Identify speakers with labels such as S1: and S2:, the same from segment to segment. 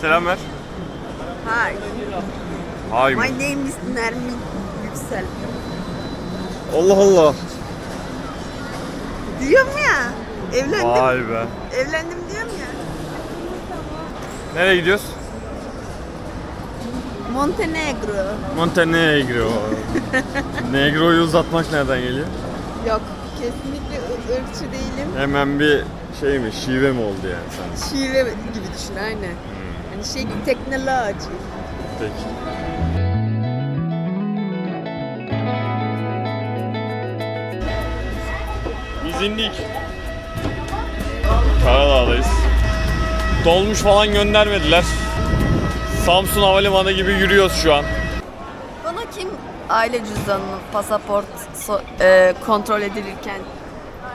S1: Selam ver.
S2: Hi.
S1: Mı?
S2: My name is Nermin Yüksel.
S1: Allah Allah.
S2: Diyorum ya. Evlendim.
S1: Vay be.
S2: Evlendim diyorum ya.
S1: Nereye gidiyoruz?
S2: Montenegro.
S1: Montenegro. Negro'yu uzatmak nereden geliyor?
S2: Yok. Kesinlikle ırkçı değilim.
S1: Hemen bir şey mi, şive mi oldu yani sen?
S2: Şive gibi düşün aynen. Hani şey teknoloji.
S1: Peki. Biz indik. Karadağ'dayız. Dolmuş falan göndermediler. Samsun Havalimanı gibi yürüyoruz şu an.
S2: Bana kim aile cüzdanını, pasaport so- e, kontrol edilirken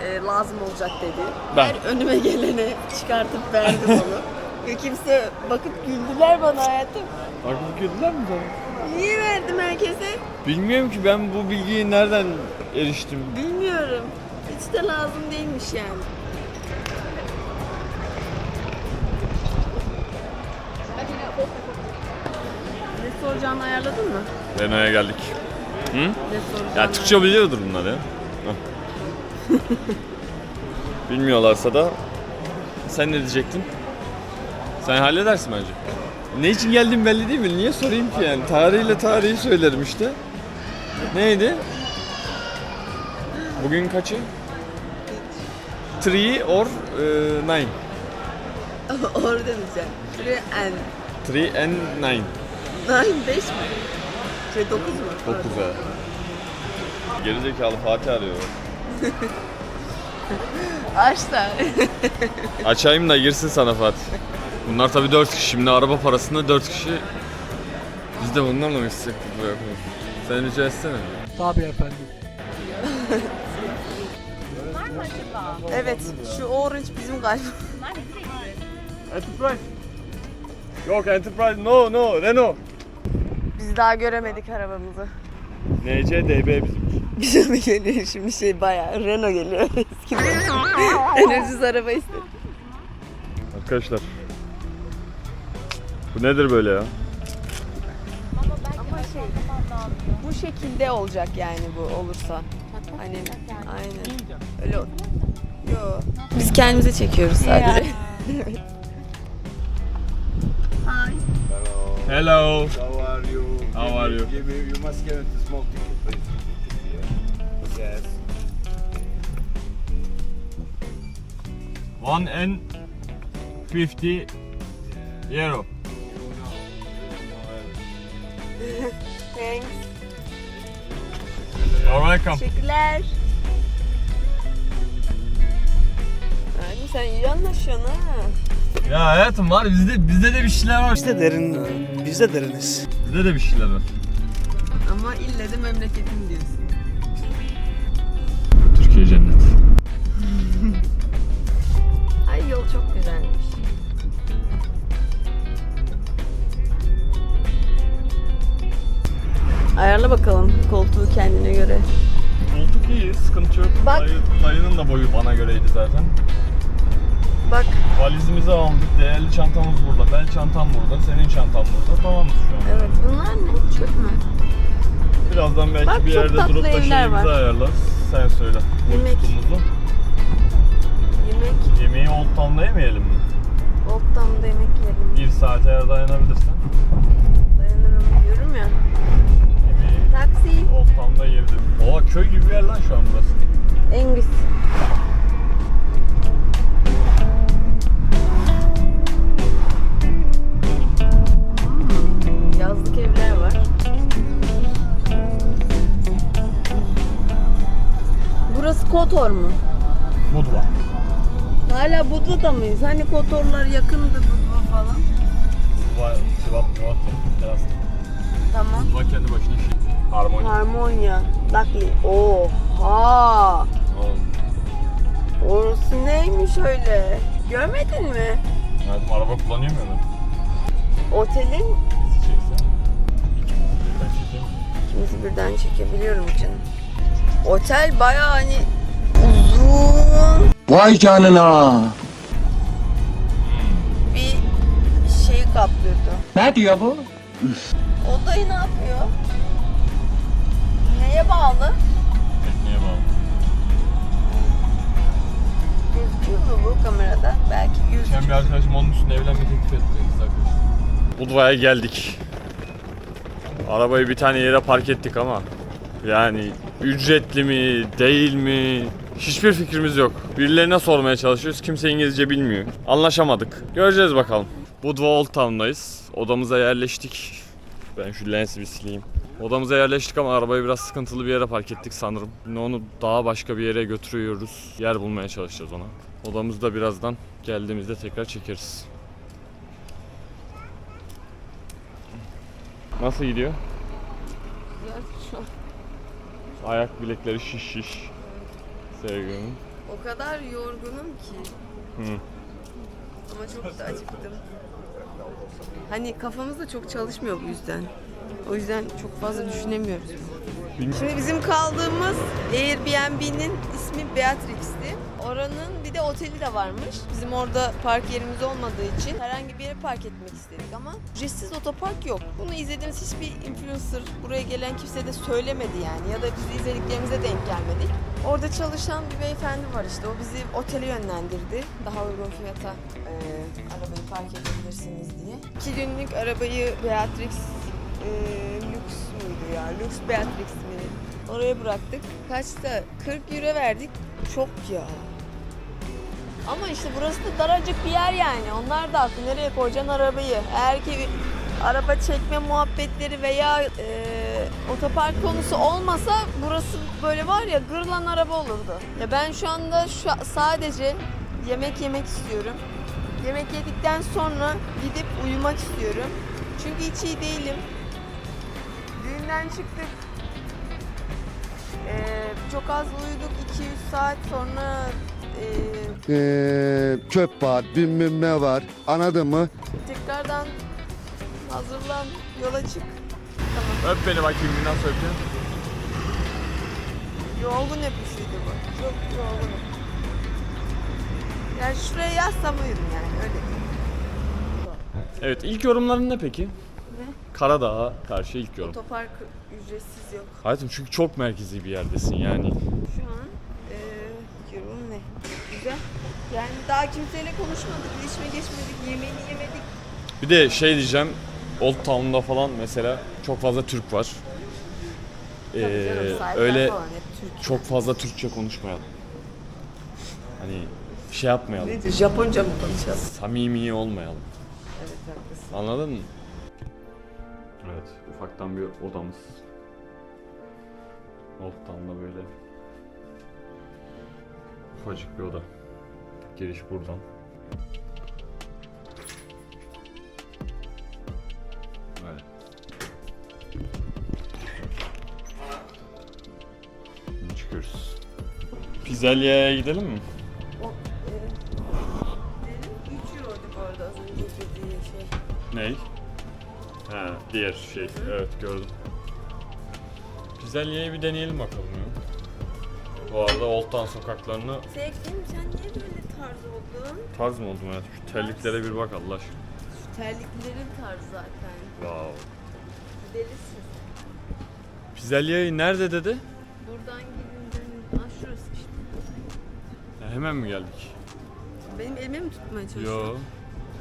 S2: e, lazım olacak dedi.
S1: Ben.
S2: Her önüme gelene çıkartıp verdim onu. Ve kimse bakıp güldüler bana hayatım.
S1: Aklıma güldüler mi sana?
S2: Niye verdim herkese?
S1: Bilmiyorum ki ben bu bilgiyi nereden eriştim.
S2: Bilmiyorum. Hiç de lazım değilmiş yani. Ne soracağını ayarladın mı?
S1: Renault'a geldik. Hı?
S2: Ne soracağını
S1: Ya Türkçe biliyordur bunlar ya. Hah. Bilmiyorlarsa da sen ne diyecektin? Sen halledersin bence. Ne için geldiğim belli değil mi? Niye sorayım ki yani? Tarihiyle tarihi söylerim işte. Neydi? Bugün kaçı? 3 or 9.
S2: Orada diyeceğim. Three and
S1: 3 and 9.
S2: nine, beş mi? Şey dokuz mu?
S1: 9 ha. Gerizekalı Fatih arıyor.
S2: Aç da.
S1: Açayım da girsin sana Fatih. Bunlar tabii 4 kişi. Şimdi araba parasında 4 kişi. Biz de bunlarla mı hissettik bu yapmayı? Sen rica etsene.
S3: Tabii efendim.
S2: evet, şu orange bizim galiba.
S1: Enterprise. Yok Enterprise no no Renault.
S2: Biz daha göremedik arabamızı.
S1: NC DB bizim.
S2: Bize mi geliyor şimdi şey bayağı Renault geliyor eski en ucuz araba istedim.
S1: Arkadaşlar. Bu nedir böyle ya?
S2: Ama şey bu şekilde olacak yani bu olursa. Hani aynen. Öyle ol- Yo. Biz kendimize çekiyoruz sadece.
S1: Hello.
S4: How are you?
S1: How
S4: Give
S1: are
S4: me-
S1: you?
S4: Give me, you must give it a small ticket, please. Yes.
S1: One and 50 euro. You're welcome.
S2: Teşekkürler. Yani sen iyi anlaşıyorsun ha.
S1: Ya hayatım var bizde bizde de bir şeyler var.
S3: Biz de derin, biz de deriniz.
S1: Bizde de bir şeyler var.
S2: Ama ille de memleketim diyorsun. Ayarla bakalım koltuğu kendine göre.
S1: Koltuk iyi, sıkıntı yok.
S2: Bak.
S1: Dayı, dayının da boyu bana göreydi zaten.
S2: Bak
S1: Valizimizi aldık, değerli çantamız burada, bel çantam burada, senin çantan burada. Tamamız şu an.
S2: evet bunlar ne çöp mü?
S1: Birazdan belki
S2: Bak,
S1: bir yerde durup da şeyimizi ayarlarız. Sen söyle.
S2: Yemek.
S1: Boşluğumuzu.
S2: Yemek.
S1: Yemeği Old Town'da yemeyelim mi?
S2: Old Town'da yemek yiyelim.
S1: Bir saate eğer dayanabilirsen. Köy gibi bir yer lan şu an burası.
S2: Engüs. Yazlık evler var. Burası Kotor mu?
S1: Budva.
S2: Hala Budva'da mıyız? Hani Kotorlar yakındı Budva falan.
S1: Budva, Sivat, Muvat, Teras.
S2: Tamam.
S1: Budva kendi başına Harmoni.
S2: Harmonya. Luckily. Oha!
S1: Oğlum.
S2: Orası neymiş öyle? Görmedin mi?
S1: Hayatım araba kullanıyor muyum?
S2: Otelin.
S1: İkimizi birden çekeyim.
S2: ikimizi birden çekebiliyorum canım. Otel bayağı hani uzun
S5: Vay canına.
S2: bir şey kaldı. kaplıyordu.
S5: Ne diyor bu?
S2: O dayı ne yapıyor? Neye bağlı?
S1: Tekneye bağlı.
S2: Gözüküyor mu bu kamerada? Belki gözüküyor.
S1: Bir arkadaşım onun üstüne evlenme teklif etti. kız arkadaşım. Budva'ya geldik. Arabayı bir tane yere park ettik ama yani ücretli mi değil mi hiçbir fikrimiz yok. Birilerine sormaya çalışıyoruz. Kimse İngilizce bilmiyor. Anlaşamadık. Göreceğiz bakalım. Budva Old Town'dayız. Odamıza yerleştik. Ben şu lensi bir sileyim. Odamıza yerleştik ama arabayı biraz sıkıntılı bir yere park ettik sanırım. Şimdi onu daha başka bir yere götürüyoruz. Yer bulmaya çalışacağız ona. Odamızda birazdan geldiğimizde tekrar çekeriz. Nasıl gidiyor?
S2: Ya şu an
S1: Ayak bilekleri şiş şiş. Sevgilim.
S2: o kadar yorgunum ki.
S1: Hı.
S2: Ama çok da acıktım. Hani kafamız da çok çalışmıyor bu yüzden. O yüzden çok fazla düşünemiyoruz. Şimdi bizim kaldığımız Airbnb'nin ismi Beatrix'ti. Oranın bir de oteli de varmış. Bizim orada park yerimiz olmadığı için herhangi bir yere park etmek istedik ama ücretsiz otopark yok. Bunu izlediğimiz hiçbir influencer buraya gelen kimse de söylemedi yani ya da biz izlediklerimize denk gelmedik. Orada çalışan bir beyefendi var işte o bizi otele yönlendirdi. Daha uygun fiyata e, arabayı park edebilirsiniz diye. İki günlük arabayı Beatrix e, lüks müydü ya? Lüks Beatrix mi? Oraya bıraktık. Kaçta? 40 euro verdik. Çok ya. Ama işte burası da daracık bir yer yani. Onlar da haklı. Nereye koyacaksın arabayı? Eğer ki araba çekme muhabbetleri veya e, otopark konusu olmasa burası böyle var ya gırlan araba olurdu. Ya ben şu anda şu sadece yemek yemek istiyorum. Yemek yedikten sonra gidip uyumak istiyorum. Çünkü hiç iyi değilim. Düğünden çıktık. Ee, çok az uyuduk. 200 saat sonra e,
S6: Ee, çöp var, bilmem ne var. Anladın mı?
S2: tekrardan hazırlan, yola çık.
S1: Öp beni bakayım bir nasıl öpüyorsun?
S2: Yorgun öpüşüydü bu. Çok yorgunum. Yani şuraya yazsam uyurum yani öyle.
S1: Evet ilk yorumların ne peki? Karadağ'a karşı ilk yorum.
S2: Otopark ücretsiz yok.
S1: Hayatım çünkü çok merkezi bir yerdesin yani.
S2: Şu an eee yorum ne? Güzel. Yani daha kimseyle konuşmadık, ilişme geçmedik, yemeğini yemedik.
S1: Bir de şey diyeceğim. Old Town'da falan mesela çok fazla Türk var.
S2: Canım,
S1: Ee,
S2: sahipler
S1: öyle
S2: falan hep Türk.
S1: çok fazla Türkçe konuşmayalım. Hani şey yapmayalım.
S2: Nedir? Japonca mı konuşacağız?
S1: Samimi olmayalım.
S2: Evet haklısın.
S1: Anladın mı? Evet, ufaktan bir odamız. Oldtown'da böyle ufacık bir oda. Giriş buradan. Şimdi çıkıyoruz. Pizzalia'ya gidelim mi? Diğer şey. Evet gördüm. Pizzalia'yı bir deneyelim bakalım ya. Bu arada Old Town sokaklarını
S2: Sevgilim sen niye böyle tarz oldun?
S1: tarz mı oldum hayatım? Şu terliklere bir bak Allah aşkına.
S2: Şu terliklerin tarzı zaten.
S1: Wow.
S2: Delisin.
S1: Pizzalia'yı nerede dedi?
S2: Buradan gidin. Aa şurası işte.
S1: Ya hemen mi geldik?
S2: Benim elime mi tutmaya çalışıyorsun?
S1: Yo.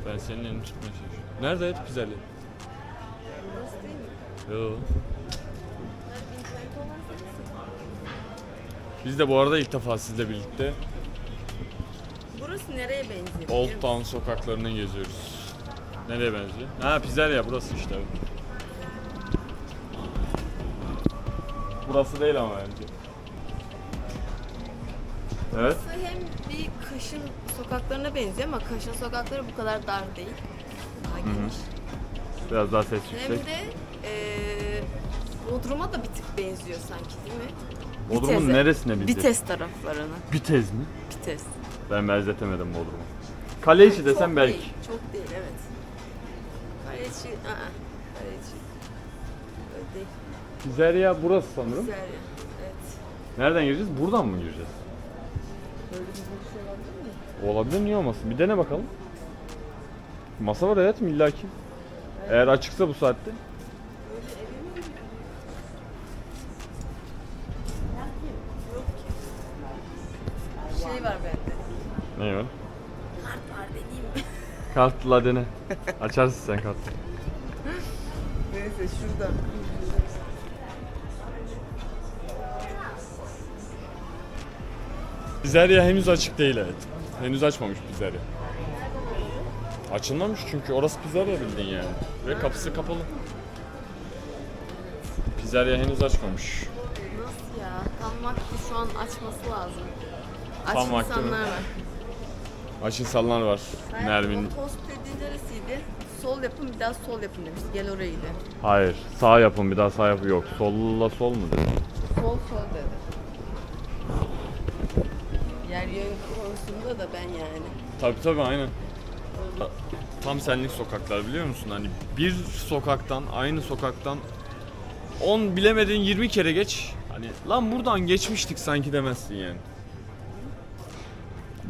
S1: Ben senin elini tutmaya çalışıyorum. Neredeydi Pizzalia?
S2: Burası değil mi?
S1: Yo. Biz de bu arada ilk defa sizle birlikte
S2: Burası nereye benziyor?
S1: Old Town sokaklarını geziyoruz. Nereye benziyor? Ha Pizzeria burası işte. Burası değil ama bence. Evet.
S2: Burası hem bir Kaş'ın sokaklarına benziyor ama Kaş'ın sokakları bu kadar dar değil. Daha geniş.
S1: Biraz daha ses
S2: Hem
S1: yüksek.
S2: de eee Bodrum'a da bir tık benziyor sanki değil mi?
S1: Bodrum'un
S2: Viteze.
S1: neresine bindi?
S2: Vites taraflarına.
S1: Bitez mi?
S2: Vites.
S1: Ben benzetemedim Bodrum'u. Kale içi desem
S2: Çok
S1: belki.
S2: Değil, çok değil evet. Kaleci, aa, kaleci. Öyle değil.
S1: Pizzeria burası sanırım.
S2: Güzel ya. Evet.
S1: Nereden gireceğiz? Buradan mı gireceğiz?
S2: Böyle bir şey olabilir mi?
S1: Olabilir niye olmasın? Bir dene bakalım. Masa var evet mi illaki? Eğer açıksa bu saatte.
S2: Şey var bende.
S1: Ne var?
S2: Kart var mi?
S1: Kartla dene. Açarsın sen kartı.
S2: Neyse şurada.
S1: Pizzeria henüz açık değil evet. Henüz açmamış pizzeria. Açılmamış çünkü orası pizzeria bildiğin yani. Ve kapısı kapalı. Pizzeria henüz açmamış.
S2: Nasıl ya? Tam vakti şu an açması lazım. Aç
S1: Tam vakti mi?
S2: insanlar var.
S1: Aç insanlar var. Nermin'in.
S2: o tost dediğin neresiydi? Sol yapın bir daha sol yapın demiş. Gel oraya gidelim.
S1: Hayır. Sağ yapın bir daha sağ yapın. Yok. Solla sol mu dedi?
S2: Sol sol dedi. Yer yön konusunda da ben yani.
S1: Tabii tabii aynen. Ta- Tam senlik sokaklar biliyor musun? Hani bir sokaktan, aynı sokaktan 10 bilemedin 20 kere geç. Hani lan buradan geçmiştik sanki demezsin yani.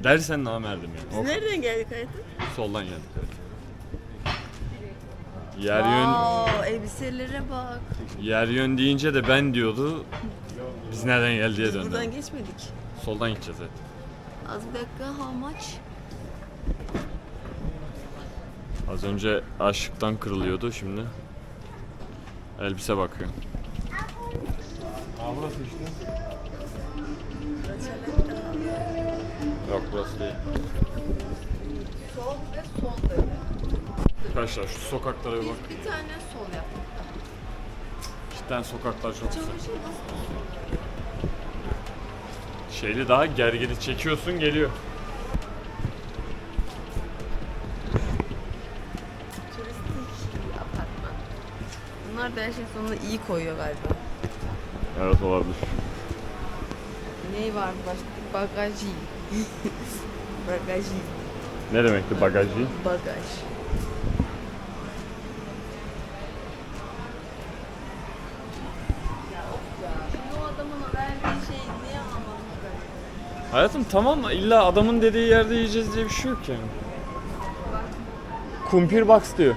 S1: Dersen namerdim yani. O
S2: Nereden geldik hayatım?
S1: soldan geldik. Yer yön,
S2: Aa, elbiselere bak.
S1: yer yön deyince de ben diyordu. Biz nereden geldiğe
S2: Biz
S1: döndü.
S2: buradan geçmedik.
S1: Soldan gideceğiz evet.
S2: Az bir dakika how much?
S1: Az önce aşıktan kırılıyordu şimdi. Elbise bakıyor. Aa burası işte. Yok burası değil.
S2: Sol ve sol dedi.
S1: Arkadaşlar şu sokaklara bir bak.
S2: Biz bir tane sol yaptık.
S1: Cidden sokaklar çok güzel.
S2: Çamaşır nasıl?
S1: Şeyli daha gergini çekiyorsun geliyor.
S2: Bunlar da her şey sonunda iyi koyuyor galiba.
S1: Evet olabilir.
S2: Neyi var başka? Bagajı. Bagajı.
S1: Ne demekti bagajı?
S2: Bagaj. Şey?
S1: Hayatım tamam illa adamın dediği yerde yiyeceğiz diye bir şey yok yani. Kumpir box diyor.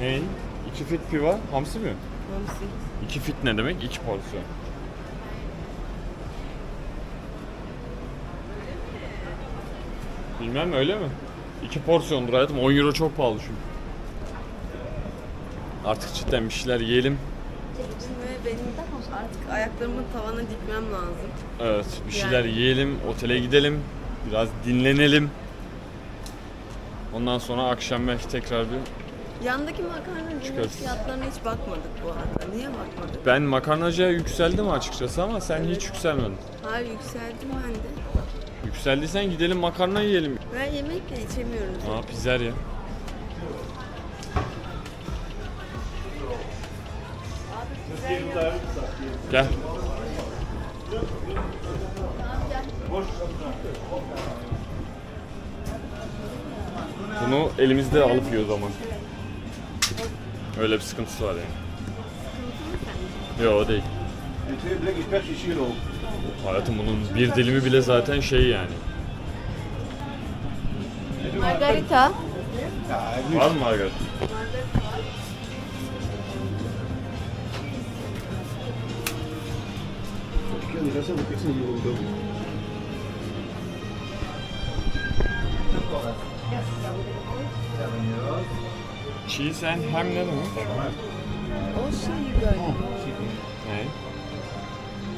S1: Ney? İki fit piva, hamsi mi?
S2: Hamsi.
S1: İki fit ne demek? İki porsiyon. Bilmem öyle mi? İki porsiyondur hayatım. 10 euro çok pahalı çünkü. Artık cidden bir şeyler yiyelim.
S2: Ve benim artık ayaklarımı tavana dikmem lazım.
S1: Evet, bir şeyler
S2: Yani.
S1: yiyelim, otele gidelim, biraz dinlenelim. Ondan sonra akşam belki tekrar bir...
S2: Yandaki makarnanın
S1: Çıkarız.
S2: fiyatlarına hiç bakmadık bu arada. Niye bakmadık?
S1: Ben makarnacıya yükseldim açıkçası ama sen hiç yükselmedin.
S2: Hayır yükseldim ben de.
S1: Yükseldiysen gidelim makarna yiyelim.
S2: Ben yemekle içemiyorum.
S1: Aa pizzeria. Gel. Bunu elimizde alıp yiyoruz ama. Öyle bir sıkıntısı var yani. Yok değil.
S4: Pepsi Zero.
S1: Hayatım bunun bir dilimi bile zaten şey yani.
S2: Margarita.
S1: Var mı Margaret? Cheese and ham ne demek?
S2: O şey galiba.
S1: Ne?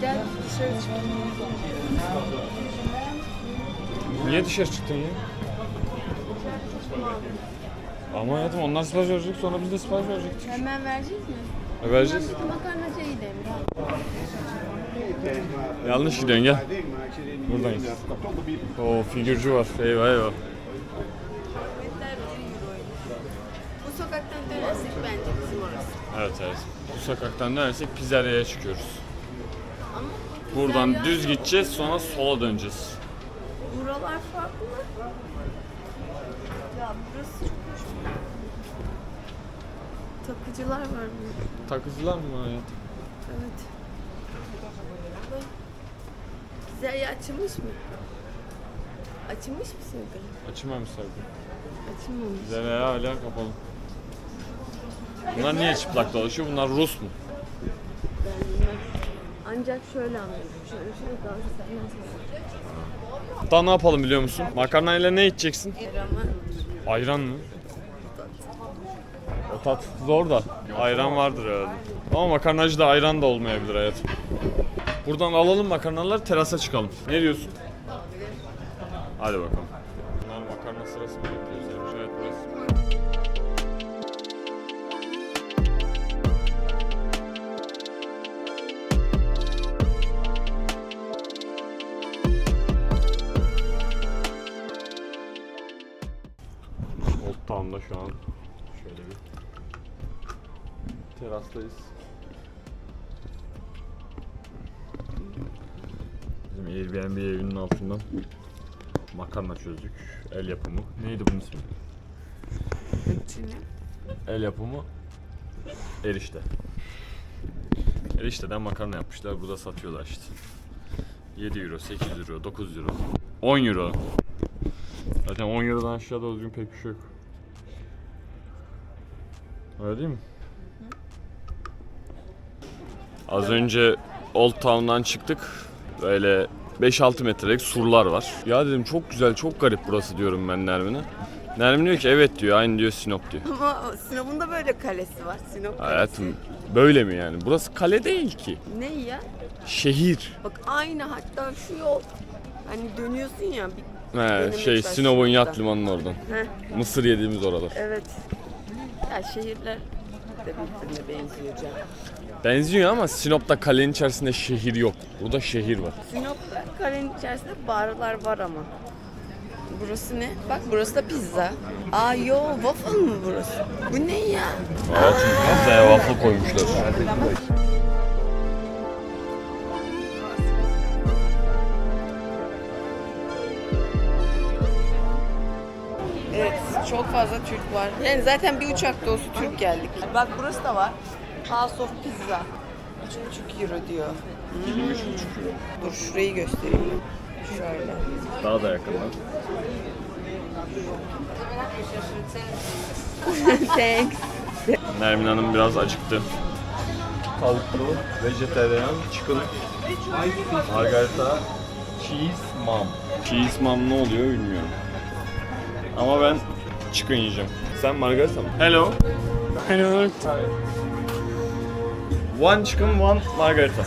S2: Gel dışarı çık.
S1: Niye dışarı çıktın ya? Ama hayatım onlar sipariş verecek sonra biz de sipariş verecektik.
S2: Hemen vereceğiz mi?
S1: E vereceğiz.
S2: Makarnacıya gidelim.
S1: Yanlış gidiyorsun gel. Buradayız.
S4: in de kartondenbiep.
S1: O figürcü var. Eyvah eyvah.
S2: Dönersek bence bizim orası.
S1: Evet evet. Bu sokaktan dönersek pizzeriaya çıkıyoruz.
S2: Ama
S1: Buradan
S2: pizzeria-
S1: düz gideceğiz sonra sola döneceğiz.
S2: Buralar farklı. Ya burası çok hoş. Takıcılar var burada.
S1: Takıcılar mı var hayatım?
S2: Evet. Pizzeria açılmış mı? Açılmış mı sevgili?
S1: Açılmamış tabii.
S2: Açılmamış.
S1: Pizzeria hala kapalı. Bunlar niye çıplak dolaşıyor? Bunlar Rus mu?
S2: Ancak şöyle anladım. Şöyle şöyle dans etmez
S1: Hatta ne yapalım biliyor musun? Makarnayla ne içeceksin? Ayran mı? O tat zor da. Ayran vardır herhalde. Ama makarnacıda ayran da olmayabilir hayatım. Buradan alalım makarnaları terasa çıkalım. Ne diyorsun? Hadi bakalım. Town'da şu an şöyle bir terastayız. Bizim Airbnb evinin altından makarna çözdük. El yapımı. Neydi bunun ismi? El yapımı erişte. Erişteden makarna yapmışlar. Burada satıyorlar işte. 7 euro, 8 euro, 9 euro, 10 euro. Zaten 10 Euro'dan aşağıda özgün pek bir şey yok. Öyle değil mi? Az önce Old Town'dan çıktık. Böyle 5-6 metrelik surlar var. Ya dedim çok güzel, çok garip burası diyorum ben Nermin'e. Nermin diyor ki evet diyor, aynı diyor Sinop diyor.
S2: Ama Sinop'un da böyle kalesi var. Sinop kalesi.
S1: Hayatım böyle mi yani? Burası kale değil ki.
S2: Ne ya?
S1: Şehir.
S2: Bak aynı hatta şu yol. Hani dönüyorsun ya. Bir...
S1: He,
S2: Benim
S1: şey Sinop'un yat limanının oradan.
S2: Heh,
S1: Mısır yediğimiz oralar.
S2: evet. Ya şehirler de birbirine benziyor canım.
S1: Benziyor ama Sinop'ta kalenin içerisinde şehir yok. Burada şehir var.
S2: Sinop'ta kalenin içerisinde barlar var ama. Burası ne? Bak burası da pizza. Aa yo waffle mı burası? Bu ne ya?
S1: Hayatım pizzaya waffle koymuşlar.
S2: Çok fazla Türk var. Yani zaten bir uçak dolusu Türk geldik. Bak burası da var. House of Pizza. 3,5 euro diyor. Hmm. Dur şurayı göstereyim. Şöyle.
S1: Daha da yakından.
S2: Thanks.
S1: Nermin Hanım biraz acıktı. Tavuklu, vejetaryen, chicken, margarita, cheese mom. Cheese mom ne oluyor bilmiyorum. Ama ben chicken yiyeceğim. Sen margarita mı? Hello. Hello. One chicken, one margarita.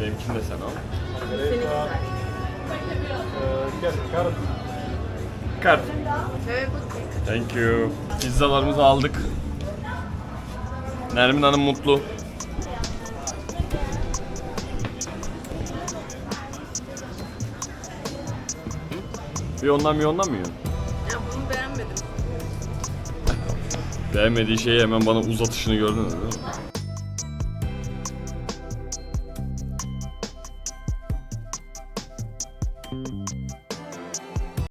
S1: Benimkini de sen al. Kart. Thank you. Pizzalarımızı aldık. Nermin Hanım mutlu. Bir ondan bir ondan mı yiyorsun?
S2: Ya bunu beğenmedim.
S1: Beğenmediği şeyi hemen bana uzatışını gördünüz değil